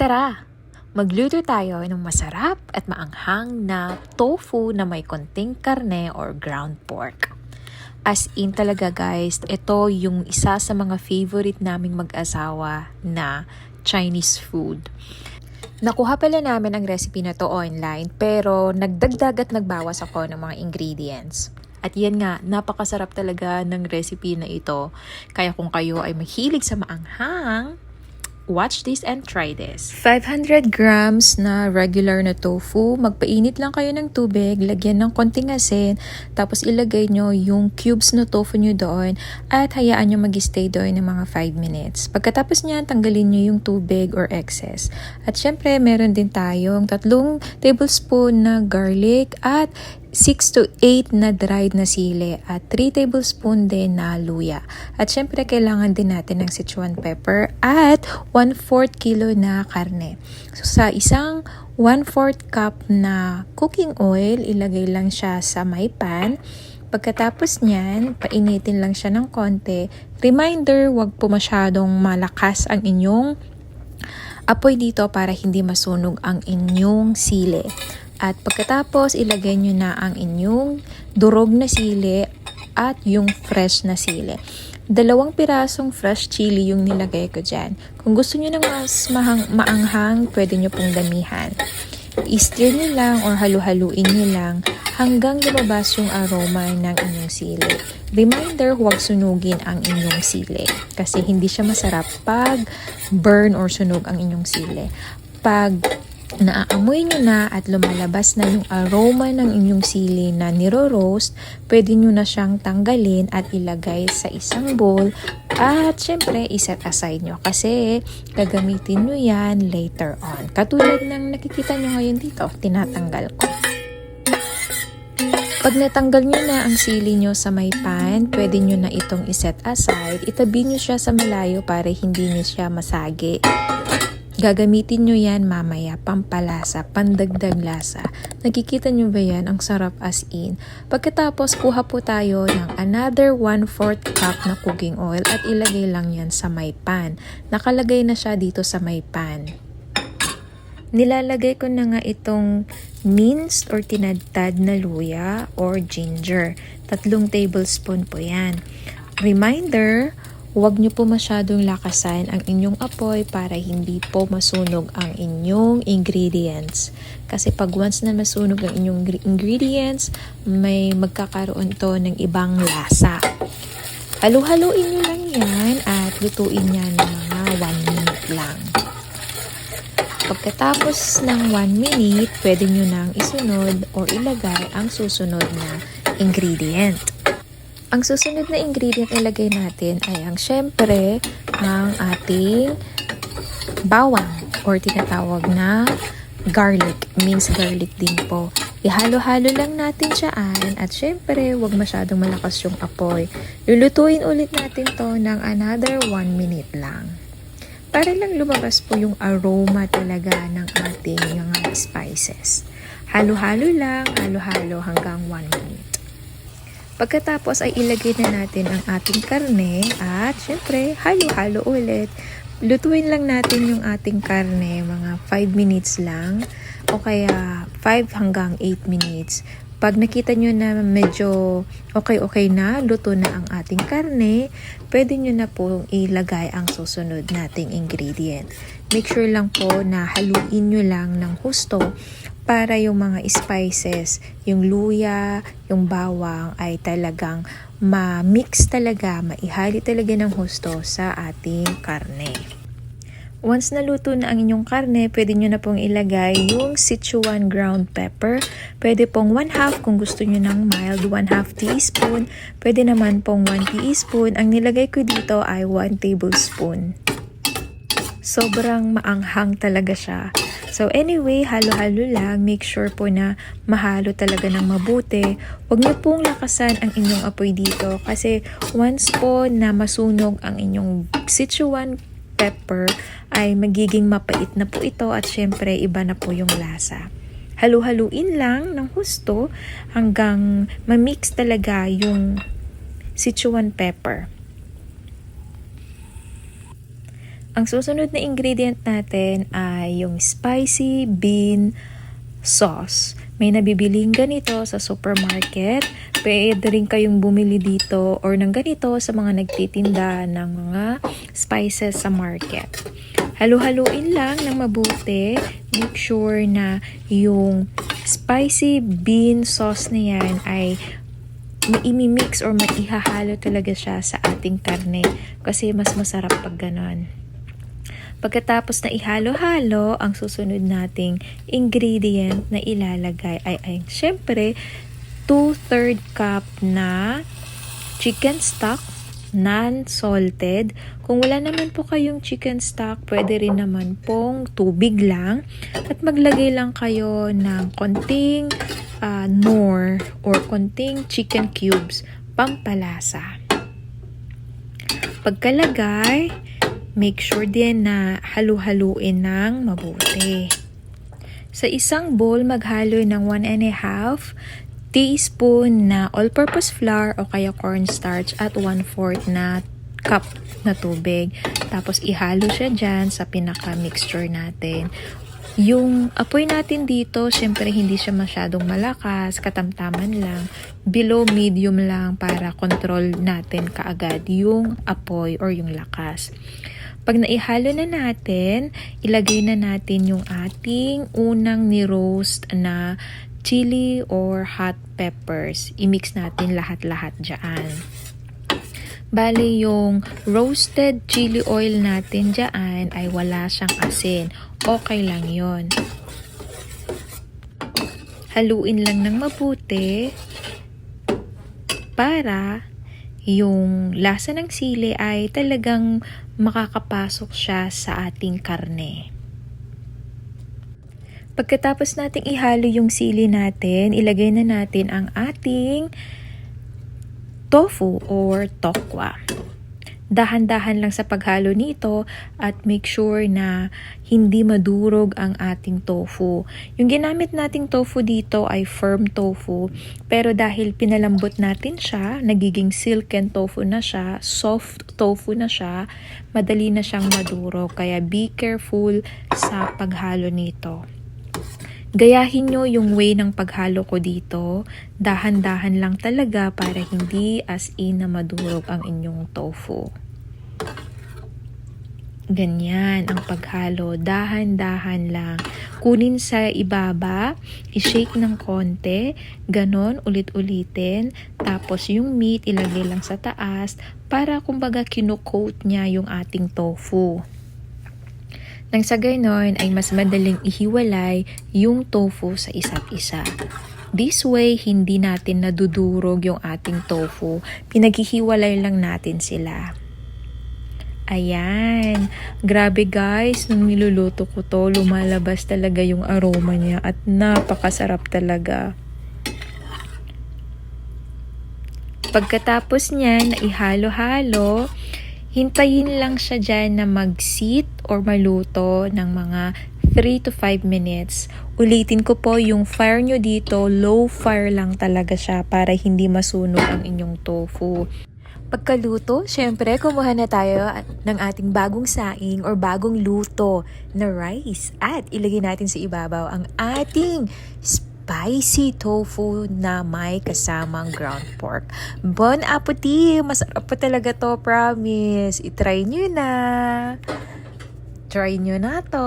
Tara, magluto tayo ng masarap at maanghang na tofu na may konting karne or ground pork. As in talaga guys, ito yung isa sa mga favorite naming mag-asawa na Chinese food. Nakuha pala namin ang recipe na to online pero nagdagdag at nagbawas ako ng mga ingredients. At yan nga, napakasarap talaga ng recipe na ito. Kaya kung kayo ay mahilig sa maanghang, watch this and try this. 500 grams na regular na tofu. Magpainit lang kayo ng tubig, lagyan ng konting asin, tapos ilagay nyo yung cubes na tofu nyo doon at hayaan nyo mag-stay doon ng mga 5 minutes. Pagkatapos niyan, tanggalin nyo yung tubig or excess. At syempre, meron din tayong tatlong tablespoon na garlic at 6 to 8 na dried na sili at 3 tablespoon din na luya. At syempre kailangan din natin ng Sichuan pepper at 1/4 kilo na karne. So sa isang 1/4 cup na cooking oil, ilagay lang siya sa may pan. Pagkatapos niyan, painitin lang siya ng konti. Reminder, wag po masyadong malakas ang inyong apoy dito para hindi masunog ang inyong sili. At pagkatapos, ilagay nyo na ang inyong durog na sili at yung fresh na sili. Dalawang pirasong fresh chili yung nilagay ko dyan. Kung gusto nyo ng mas mahang, maanghang, pwede nyo pong damihan. I-stir nyo lang or halu-haluin nyo lang hanggang lumabas yung aroma ng inyong sili. Reminder, huwag sunugin ang inyong sili kasi hindi siya masarap pag burn or sunog ang inyong sili. Pag naaamoy nyo na at lumalabas na yung aroma ng inyong sili na niro-roast, pwede nyo na siyang tanggalin at ilagay sa isang bowl at syempre iset aside nyo kasi gagamitin nyo yan later on. Katulad ng nakikita nyo ngayon dito, tinatanggal ko. Pag natanggal nyo na ang sili nyo sa may pan, pwede nyo na itong iset aside. Itabi nyo siya sa malayo para hindi nyo siya masagi. Gagamitin nyo yan mamaya, pampalasa, pandagdag lasa. Nakikita nyo ba yan? Ang sarap as in. Pagkatapos, kuha po tayo ng another 1-4 cup na cooking oil at ilagay lang yan sa may pan. Nakalagay na siya dito sa may pan. Nilalagay ko na nga itong minced or tinadtad na luya or ginger. Tatlong tablespoon po yan. Reminder, Huwag niyo po masyadong lakasan ang inyong apoy para hindi po masunog ang inyong ingredients. Kasi pag once na masunog ang inyong ingredients, may magkakaroon to ng ibang lasa. Halu-haluin niyo lang yan at lutuin yan ng mga 1 minute lang. Pagkatapos ng 1 minute, pwede nyo nang isunod o ilagay ang susunod na ingredient. Ang susunod na ingredient ilagay natin ay ang syempre ang ating bawang or tinatawag na garlic, minced garlic din po. Ihalo-halo lang natin siyaan at syempre huwag masyadong malakas yung apoy. Lulutuin ulit natin to ng another 1 minute lang. Para lang lumabas po yung aroma talaga ng ating mga spices. Halo-halo lang, halo-halo hanggang 1 minute. Pagkatapos ay ilagay na natin ang ating karne at syempre halo-halo ulit. Lutuin lang natin yung ating karne mga 5 minutes lang o kaya 5 hanggang 8 minutes. Pag nakita nyo na medyo okay-okay na, luto na ang ating karne, pwede nyo na po ilagay ang susunod nating ingredient. Make sure lang po na haluin nyo lang ng husto para yung mga spices, yung luya, yung bawang ay talagang ma-mix talaga, maihali talaga ng husto sa ating karne. Once naluto na ang inyong karne, pwede nyo na pong ilagay yung Sichuan ground pepper. Pwede pong 1 half kung gusto nyo ng mild, 1 half teaspoon. Pwede naman pong 1 teaspoon. Ang nilagay ko dito ay 1 tablespoon. Sobrang maanghang talaga siya. So anyway, halo-halo lang. Make sure po na mahalo talaga ng mabuti. Huwag niyo pong lakasan ang inyong apoy dito kasi once po na masunog ang inyong Sichuan pepper ay magiging mapait na po ito at syempre iba na po yung lasa. Halu-haluin lang ng husto hanggang ma-mix talaga yung Sichuan pepper. Ang susunod na ingredient natin ay yung spicy bean sauce. May nabibiling ganito sa supermarket. Pwede rin kayong bumili dito or ng ganito sa mga nagtitinda ng mga spices sa market. Halu-haluin lang ng mabuti. Make sure na yung spicy bean sauce na yan ay maimimix or maihahalo talaga siya sa ating karne kasi mas masarap pag ganon. Pagkatapos na ihalo-halo, ang susunod nating ingredient na ilalagay ay, ay syempre, 2-3 cup na chicken stock, non-salted. Kung wala naman po kayong chicken stock, pwede rin naman pong tubig lang. At maglagay lang kayo ng konting uh, nor or konting chicken cubes pampalasa. Pagkalagay, make sure din na halu-haluin ng mabuti. Sa isang bowl, maghalo ng 1 and a half teaspoon na all-purpose flour o kaya cornstarch at 1 4 na cup na tubig. Tapos ihalo siya dyan sa pinaka-mixture natin. Yung apoy natin dito, syempre hindi siya masyadong malakas, katamtaman lang. Below medium lang para control natin kaagad yung apoy or yung lakas. Pag naihalo na natin, ilagay na natin yung ating unang ni-roast na chili or hot peppers. I-mix natin lahat-lahat dyan. Bali, yung roasted chili oil natin dyan ay wala siyang asin. Okay lang yon. Haluin lang ng mabuti para yung lasa ng sili ay talagang makakapasok siya sa ating karne. Pagkatapos nating ihalo yung sili natin, ilagay na natin ang ating tofu or tokwa. Dahan-dahan lang sa paghalo nito at make sure na hindi madurog ang ating tofu. Yung ginamit nating tofu dito ay firm tofu pero dahil pinalambot natin siya, nagiging silken tofu na siya, soft tofu na siya, madali na siyang madurog. Kaya be careful sa paghalo nito. Gayahin nyo yung way ng paghalo ko dito. Dahan-dahan lang talaga para hindi as in na madurog ang inyong tofu. Ganyan ang paghalo. Dahan-dahan lang. Kunin sa ibaba, i-shake ng konti, ganon ulit-ulitin. Tapos yung meat ilagay lang sa taas para kumbaga kinukoat niya yung ating tofu. Nang sa ganoon ay mas madaling ihiwalay yung tofu sa isa't isa. This way, hindi natin nadudurog yung ating tofu. Pinaghihiwalay lang natin sila. Ayan. Grabe guys, nung niluluto ko to, lumalabas talaga yung aroma niya at napakasarap talaga. Pagkatapos niyan, ihalo-halo, hintayin lang siya dyan na mag-sit or maluto ng mga 3 to 5 minutes. Ulitin ko po, yung fire nyo dito, low fire lang talaga siya para hindi masunog ang inyong tofu. Pagkaluto, syempre, kumuha na tayo ng ating bagong saing or bagong luto na rice. At ilagay natin sa ibabaw ang ating spicy tofu na may kasamang ground pork. Bon appetit! Masarap pa talaga to, promise. I-try nyo na! Try nyo na to!